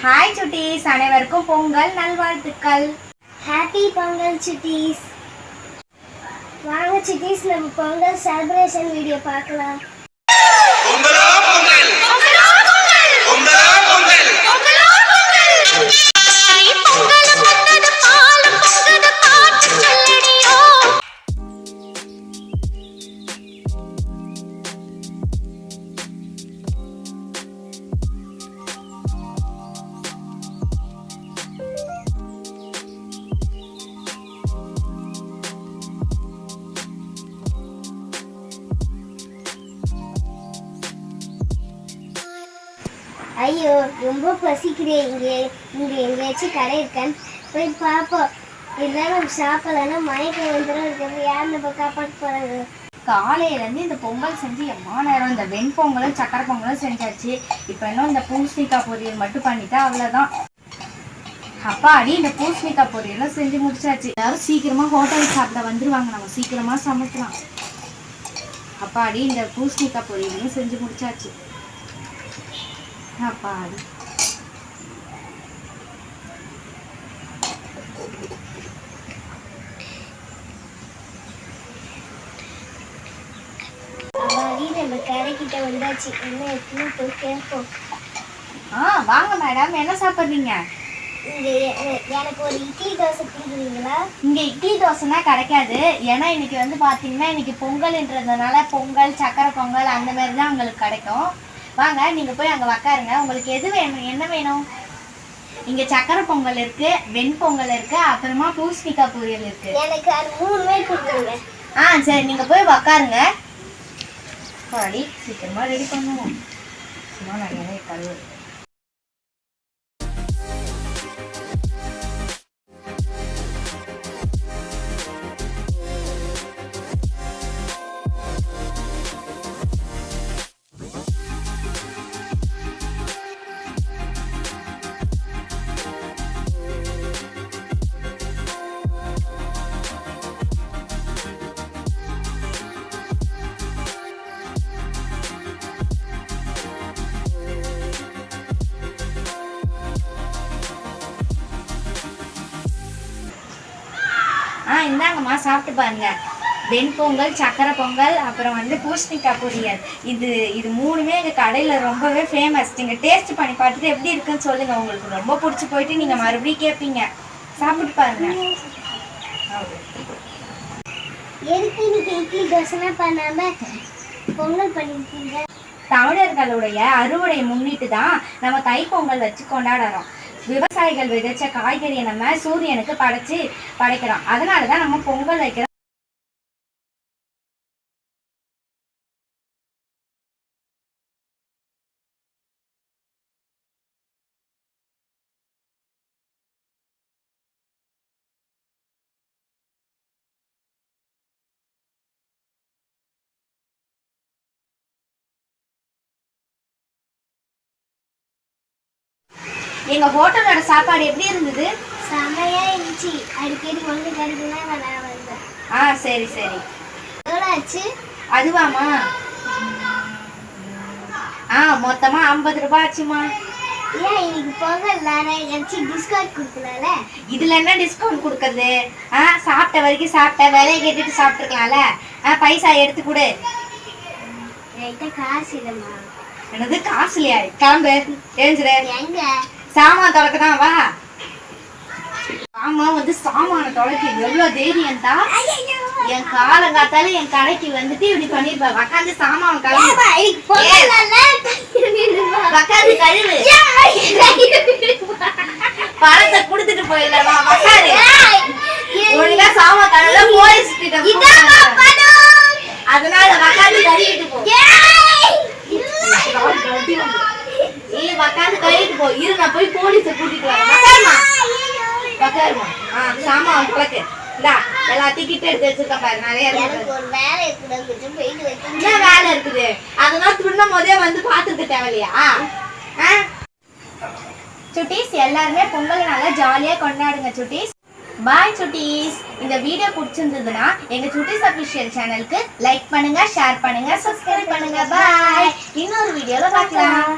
Hi சுட்டீஸ் அனைவருக்கும் பொங்கல் நல்வாழ்த்துக்கள். Happy Pongal cities வாங்க சுட்டீஸ் நம்ம பொங்கல் செலிப்ரேஷன் வீடியோ பார்க்கலாம். ஐயோ ரொம்ப பசிக்கிறேன் இங்கே. இங்கே எங்கேயாச்சும் கடை இருக்கான்னு போய் பார்ப்போம். இருந்தாலும் நம்ம சாப்பிடலன்னா மயக்கம் வந்துடும் யார் நம்ம காப்பாற்ற போகிறாங்க காலையில இருந்து இந்த பொங்கல் செஞ்சு எம்மா நேரம். இந்த வெண்பொங்கலும் சக்கரை பொங்கலும் செஞ்சாச்சு. இப்போ இன்னும் இந்த பூசணிக்காய் பொரியல் மட்டும் பண்ணிட்டா அவ்வளோதான் அப்பாடி இந்த பூசணிக்காய் பொரியலும் செஞ்சு முடிச்சாச்சு. எல்லாரும் சீக்கிரமா ஹோட்டல் சாப்பிட வந்துருவாங்க. நம்ம சீக்கிரமா சமைக்கலாம். அப்பாடி இந்த பூசணிக்காய் பொரியலும் செஞ்சு முடிச்சாச்சு. அப்பாடி அம்மாடி நம்ம கடைக்கிட்ட வந்தாச்சு என்ன எப்படின்னு போய் கேட்போம் ஆ வாங்க மேடம் என்ன சாப்பிட்றீங்க? எனக்கு ஒரு இட்லி தோசை கொடுக்குறீங்களா இங்க இட்லி தோசைனா கிடைக்காது. ஏன்னா இன்னைக்கு வந்து பாத்தீங்கன்னா இன்னைக்கு பொங்கல்ன்றதுனால பொங்கல் சக்கரை பொங்கல் அந்த மாதிரி தான் உங்களுக்கு கிடைக்கும். வாங்க நீங்க போய் அங்க உக்காருங்க. உங்களுக்கு எது வேணும் என்ன வேணும்? இங்க சக்கரை பொங்கல் இருக்கு வெண்பொங்கல் இருக்கு அப்புறமா பூசணிக்காய் பொரியல் இருக்கு. எனக்கு அது மூணுமே கொடுத்துருங்க. ஆ சரி நீங்க போய் உக்காருங்க. பாடி சீக்கிரமா ரெடி பண்ணுவோம். சும்மா நிறைய கழுவு ஆ இந்தாங்கம்மா சாப்பிட்டு பாருங்க. வெண்பொங்கல் சக்கரை பொங்கல் அப்புறம் வந்து பூசணிக்காய் பொரியல். இது இது மூணுமே எங்கள் கடையில் ரொம்பவே ஃபேமஸ் நீங்கள் டேஸ்ட் பண்ணி பார்த்துட்டு எப்படி இருக்குன்னு சொல்லுங்கள் உங்களுக்கு ரொம்ப பிடிச்சி போயிட்டு நீங்கள் மறுபடியும் கேட்பீங்க சாப்பிட்டு பாருங்க. எதுக்கு இன்னைக்கு இட்லி தோசைனா பண்ணாம பொங்கல் பண்ணிருக்கீங்க? தமிழர்களுடைய அறுவடை முன்னிட்டு தான் நம்ம தைப்பொங்கல் வச்சு கொண்டாடுறோம். விவசாயிகள் விதைச்ச காய்கறியை நம்ம சூரியனுக்கு படைச்சு படைக்கிறோம். அதனால தான் நம்ம பொங்கல் வைக்கிறோம் எங்க ஹோட்டலோட சாப்பாடு எப்படி இருந்தது? செமையா இருந்துச்சு. அடிக்கடி வந்து கிடைக்குன்னா நான் வந்தேன். ஆ சரி சரி. எவ்வளோ ஆச்சு அதுவாமா ஆ மொத்தமா ஐம்பது ரூபாய் ஆச்சுமா ஏன் இன்னைக்கு பொங்கல் தானே? டிஸ்கவுண்ட் கொடுக்கலாம்ல? இதுல என்ன டிஸ்கவுண்ட் கொடுக்கறது? ஆ சாப்பிட்ட வரைக்கும் சாப்பிட்ட விலையை கேட்டுட்டு சாப்பிட்டுருக்கலாம்ல. ஆ பைசா எடுத்து கொடு. என்கிட்ட காசு இல்லைம்மா. என்னது காசு இல்லையா? கிளம்பு எழுந்துரு. எங்க? சாமான் தொலைக்க தான் வா. ஆமா வந்து சாமான தொலைக்க எவ்வளவு தைரியம் தான் என் காலங்காத்தால என் கடைக்கு வந்துட்டு இப்படி பண்ணிருப்ப. உக்காந்து சாமான் கழுவு? உக்காந்து கழுவு. பணத்தை குடுத்துட்டு போயிடலாமா. உக்காரு. ஒழுங்கா சாமான் கழுவுல போலீஸ் கிட்ட. அதனால உக்காந்து கழுவிட்டு போ ஏய், இல்ல. ஏய் உக்காந்து கழுவிட்டு போ. இரு நான் போய் போலீஸை கூட்டிட்டு வரேன். உக்காருமா உக்காருமா ஆ சாமான் தொலைக்கு இந்தா எல்லாத்தையும் கிட்ட எடுத்து வச்சிருக்கேன் பாரு. நிறைய என்ன வேலை இருக்குது? அதெல்லாம் துண்ணும் போதே வந்து பார்த்துக்க தேவையில்லையா? ஆ? சுட்டீஸ் எல்லாருமே பொங்கல் நல்லா ஜாலியா கொண்டாடுங்க சுட்டீஸ். பாய் சுட்டீஸ். இந்த வீடியோ பிடிச்சிருந்ததுன்னா எங்க சுட்டீஸ் அபிஷியல் சேனலுக்கு லைக் பண்ணுங்க ஷேர் பண்ணுங்க சப்ஸ்கிரைப் பண்ணுங்க. பாய் இன்னொரு வீடியோல பார்க்கலாம்.